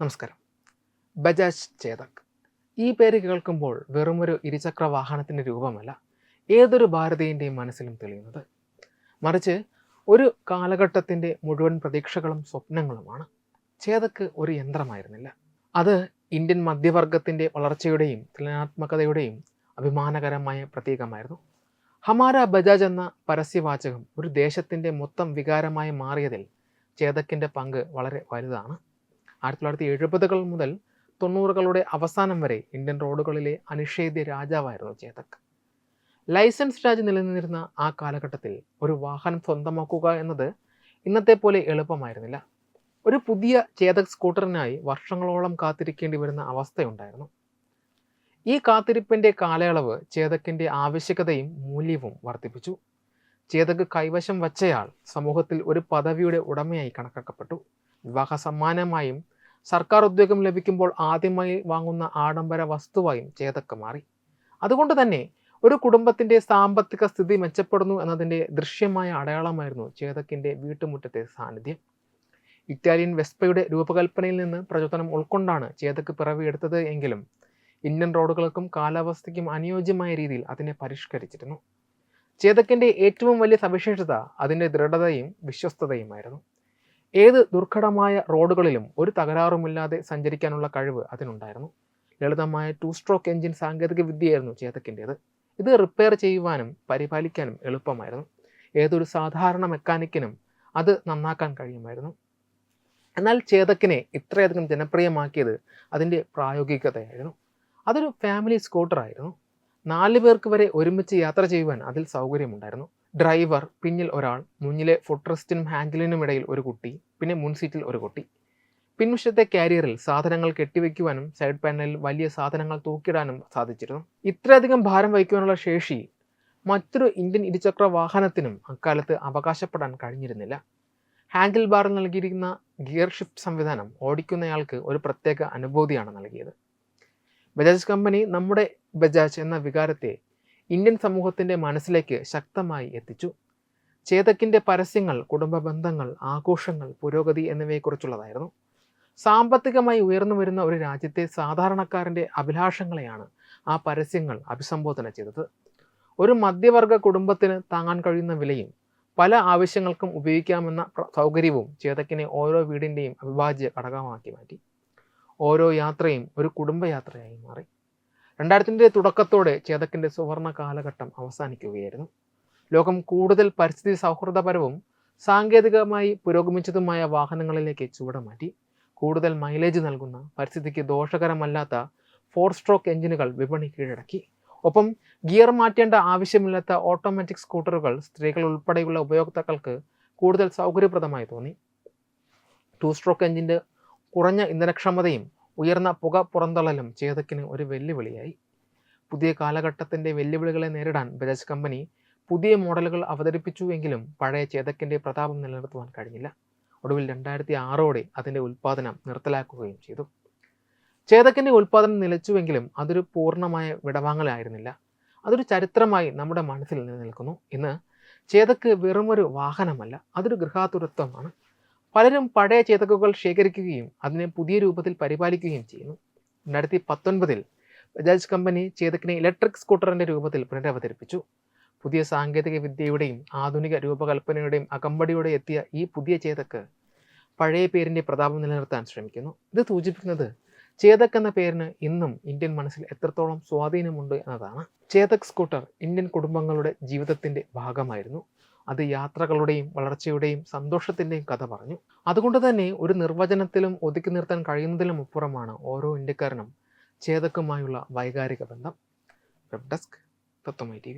നമസ്കാരം. ബജാജ് ചേതക്. ഈ പേര് കേൾക്കുമ്പോൾ വെറുമൊരു ഇരുചക്ര വാഹനത്തിന്റെ രൂപമല്ല ഏതൊരു ഭാരതീയന്റെയും മനസ്സിലും തെളിയുന്നത്. മറിച്ച് ഒരു കാലഘട്ടത്തിന്റെ മുഴുവൻ പ്രതീക്ഷകളും സ്വപ്നങ്ങളുമാണ്. ചേതക്ക് ഒരു യന്ത്രമായിരുന്നില്ല. അത് ഇന്ത്യൻ മധ്യവർഗത്തിന്റെ വളർച്ചയുടെയും തുലനാത്മകതയുടെയും അഭിമാനകരമായ പ്രതീകമായിരുന്നു. ഹമാര ബജാജ് എന്ന പരസ്യവാചകം ഒരു ദേശത്തിന്റെ മൊത്തം വികാരമായി മാറിയതിൽ ചേതക്കിന്റെ പങ്ക് വളരെ വലുതാണ്. ആയിരത്തി തൊള്ളായിരത്തി എഴുപതുകൾ മുതൽ തൊണ്ണൂറുകളുടെ അവസാനം വരെ ഇന്ത്യൻ റോഡുകളിലെ അനിഷേധ്യ രാജാവായിരുന്നു ചേതക്. ലൈസൻസ് രാജ് നിലനിന്നിരുന്ന ആ കാലഘട്ടത്തിൽ ഒരു വാഹനം സ്വന്തമാക്കുക എന്നത് ഇന്നത്തെ പോലെ എളുപ്പമായിരുന്നില്ല. ഒരു പുതിയ ചേതക് സ്കൂട്ടറിനായി വർഷങ്ങളോളം കാത്തിരിക്കേണ്ടി വരുന്ന അവസ്ഥയുണ്ടായിരുന്നു. ഈ കാത്തിരിപ്പിന്റെ കാലയളവ് ചേതക്കിന്റെ ആവശ്യകതയും മൂല്യവും വർദ്ധിപ്പിച്ചു. ചേതക് കൈവശം വച്ചയാൾ സമൂഹത്തിൽ ഒരു പദവിയുടെ ഉടമയായി കണക്കാക്കപ്പെട്ടു. വിവാഹ സമ്മാനമായും സർക്കാർ ഉദ്യോഗം ലഭിക്കുമ്പോൾ ആദ്യമായി വാങ്ങുന്ന ആഡംബര വസ്തുവായും ചേതക്ക് മാറി. അതുകൊണ്ട് തന്നെ ഒരു കുടുംബത്തിന്റെ സാമ്പത്തിക സ്ഥിതി മെച്ചപ്പെടുന്നു എന്നതിന്റെ ദൃശ്യമായ അടയാളമായിരുന്നു ചേതക്കിന്റെ വീട്ടുമുറ്റത്തെ സാന്നിധ്യം. ഇറ്റാലിയൻ വെസ്പയുടെ രൂപകൽപ്പനയിൽ നിന്ന് പ്രചോദനം ഉൾക്കൊണ്ടാണ് ചേതക്ക് പിറവിയെടുത്തത് എങ്കിലും ഇന്ത്യൻ റോഡുകൾക്കും കാലാവസ്ഥയ്ക്കും അനുയോജ്യമായ രീതിയിൽ അതിനെ പരിഷ്കരിച്ചിരുന്നു. ചേതക്കിന്റെ ഏറ്റവും വലിയ സവിശേഷത അതിന്റെ ദൃഢതയും വിശ്വസ്തതയുമായിരുന്നു. ഏത് ദുർഘടമായ റോഡുകളിലും ഒരു തകരാറുമില്ലാതെ സഞ്ചരിക്കാനുള്ള കഴിവ് അതിനുണ്ടായിരുന്നു. ലളിതമായ ടു സ്ട്രോക്ക് എഞ്ചിൻ സാങ്കേതിക വിദ്യയായിരുന്നു ചേതക്കിന്റേത്. ഇത് റിപ്പയർ ചെയ്യുവാനും പരിപാലിക്കാനും എളുപ്പമായിരുന്നു. ഏതൊരു സാധാരണ മെക്കാനിക്കിനും അത് നന്നാക്കാൻ കഴിയുമായിരുന്നു. എന്നാൽ ചേതക്കിനെ ഇത്രയധികം ജനപ്രിയമാക്കിയത് അതിന്റെ പ്രായോഗികതയായിരുന്നു. അതൊരു ഫാമിലി സ്കൂട്ടറായിരുന്നു നാല് പേർക്ക് വരെ ഒരുമിച്ച് യാത്ര ചെയ്യുവാൻ അതിൽ സൗകര്യമുണ്ടായിരുന്നു. ഡ്രൈവർ പിന്നിൽ ഒരാൾ മുന്നിലെ ഫുട്രസ്റ്റിനും ഹാൻഡിലിനും ഇടയിൽ ഒരു കുട്ടി പിന്നെ മുൻ സീറ്റിൽ ഒരു കുട്ടി. പിൻവശത്തെ കാരിയറിൽ സാധനങ്ങൾ കെട്ടിവെക്കുവാനും സൈഡ് പാനലിൽ വലിയ സാധനങ്ങൾ തൂക്കിടാനും സാധിച്ചിരുന്നു. ഇത്രയധികം ഭാരം വഹിക്കുവാനുള്ള ശേഷി മറ്റൊരു ഇന്ത്യൻ ഇരുചക്ര വാഹനത്തിനും അക്കാലത്ത് അവകാശപ്പെടാൻ കഴിഞ്ഞിരുന്നില്ല. ഹാൻഡിൽ ബാറിൽ നൽകിയിരിക്കുന്ന ഗിയർ ഷിഫ്റ്റ് സംവിധാനം ഓടിക്കുന്നയാൾക്ക് ഒരു പ്രത്യേക അനുഭൂതിയാണ് നൽകിയത്. ബജാജ് കമ്പനി നമ്മുടെ ബജാജ് എന്ന വികാരത്തെ ഇന്ത്യൻ സമൂഹത്തിന്റെ മനസ്സിലേക്ക് ശക്തമായി എത്തിച്ചു. ചേതക്കിന്റെ പരസ്യങ്ങൾ കുടുംബ ബന്ധങ്ങൾ ആഘോഷങ്ങൾ പുരോഗതി എന്നിവയെക്കുറിച്ചുള്ളതായിരുന്നു. സാമ്പത്തികമായി ഉയർന്നു വരുന്ന ഒരു രാജ്യത്തെ സാധാരണക്കാരന്റെ അഭിലാഷങ്ങളെയാണ് ആ പരസ്യങ്ങൾ അഭിസംബോധന ചെയ്തത്. ഒരു മധ്യവർഗ കുടുംബത്തിന് താങ്ങാൻ കഴിയുന്ന വിലയും പല ആവശ്യങ്ങൾക്കും ഉപയോഗിക്കാമെന്ന സൗകര്യവും ചേതക്കിനെ ഓരോ വീടിന്റെയും അവിഭാജ്യ ഘടകമാക്കി മാറ്റി. ഓരോ യാത്രയും ഒരു കുടുംബയാത്രയായി മാറി. രണ്ടായിരത്തിന്റെ തുടക്കത്തോടെ ചേതക്കിന്റെ സുവർണ കാലഘട്ടം അവസാനിക്കുകയായിരുന്നു. ലോകം കൂടുതൽ പരിസ്ഥിതി സൗഹൃദപരവും സാങ്കേതികമായി പുരോഗമിച്ചതുമായ വാഹനങ്ങളിലേക്ക് ചുവടുമാറ്റി. കൂടുതൽ മൈലേജ് നൽകുന്ന പരിസ്ഥിതിക്ക് ദോഷകരമല്ലാത്ത ഫോർ സ്ട്രോക്ക് എഞ്ചിനുകൾ വിപണി കീഴടക്കി. ഒപ്പം ഗിയർ മാറ്റേണ്ട ആവശ്യമില്ലാത്ത ഓട്ടോമാറ്റിക് സ്കൂട്ടറുകൾ സ്ത്രീകൾ ഉൾപ്പെടെയുള്ള ഉപയോക്താക്കൾക്ക് കൂടുതൽ സൗകര്യപ്രദമായി തോന്നി. ടു സ്ട്രോക്ക് എഞ്ചിന്റെ കുറഞ്ഞ ഇന്ധനക്ഷമതയും ഉയർന്ന പുക പുറന്തള്ളലും ചേതക്കിന് ഒരു വെല്ലുവിളിയായി. പുതിയ കാലഘട്ടത്തിന്റെ വെല്ലുവിളികളെ നേരിടാൻ ബജാജ് കമ്പനി പുതിയ മോഡലുകൾ അവതരിപ്പിച്ചു എങ്കിലും പഴയ ചേതക്കിന്റെ പ്രതാപം നിലനിർത്തുവാൻ കഴിഞ്ഞില്ല. ഒടുവിൽ രണ്ടായിരത്തി ആറോടെ അതിന്റെ ഉൽപ്പാദനം നിർത്തലാക്കുകയും ചെയ്തു. ചേതക്കിന്റെ ഉൽപ്പാദനം നിലച്ചുവെങ്കിലും അതൊരു പൂർണമായ വിടവാങ്ങലായിരുന്നില്ല. അതൊരു ചരിത്രമായി നമ്മുടെ മനസ്സിൽ നിലനിൽക്കുന്നു. ഇന്ന് ചേതക്ക് വെറുമൊരു വാഹനമല്ല അതൊരു ഗൃഹാതുരത്വമാണ്. പലരും പഴയ ചേതക്കുകൾ ശേഖരിക്കുകയും അതിനെ പുതിയ രൂപത്തിൽ പരിപാലിക്കുകയും ചെയ്യുന്നു. രണ്ടായിരത്തി പത്തൊൻപതിൽ ബജാജ് കമ്പനി ചേതക്കിനെ ഇലക്ട്രിക് സ്കൂട്ടറിന്റെ രൂപത്തിൽ പുനരവതരിപ്പിച്ചു. പുതിയ സാങ്കേതിക വിദ്യയുടെയും ആധുനിക രൂപകൽപ്പനയുടെയും അകമ്പടിയോടെ എത്തിയ ഈ പുതിയ ചേതക്ക് പഴയ പേരിന്റെ പ്രതാപം നിലനിർത്താൻ ശ്രമിക്കുന്നു. ഇത് സൂചിപ്പിക്കുന്നത് ചേതക് എന്ന പേരിന് ഇന്നും ഇന്ത്യൻ മനസ്സിൽ എത്രത്തോളം സ്വാധീനമുണ്ട് എന്നതാണ്. ചേതക് സ്കൂട്ടർ ഇന്ത്യൻ കുടുംബങ്ങളുടെ ജീവിതത്തിന്റെ ഭാഗമായിരുന്നു. അത് യാത്രകളുടെയും വളർച്ചയുടെയും സന്തോഷത്തിന്റെയും കഥ പറഞ്ഞു. അതുകൊണ്ട് തന്നെ ഒരു നിർവചനത്തിലും ഒതുക്കി നിർത്താൻ കഴിയുന്നതിലും അപ്പുറമാണ് ഓരോ ഇന്ത്യക്കാരനും ചേതക്കുമായുള്ള വൈകാരിക ബന്ധം. വെബ് ഡെസ്ക് തത്വമൈ ടി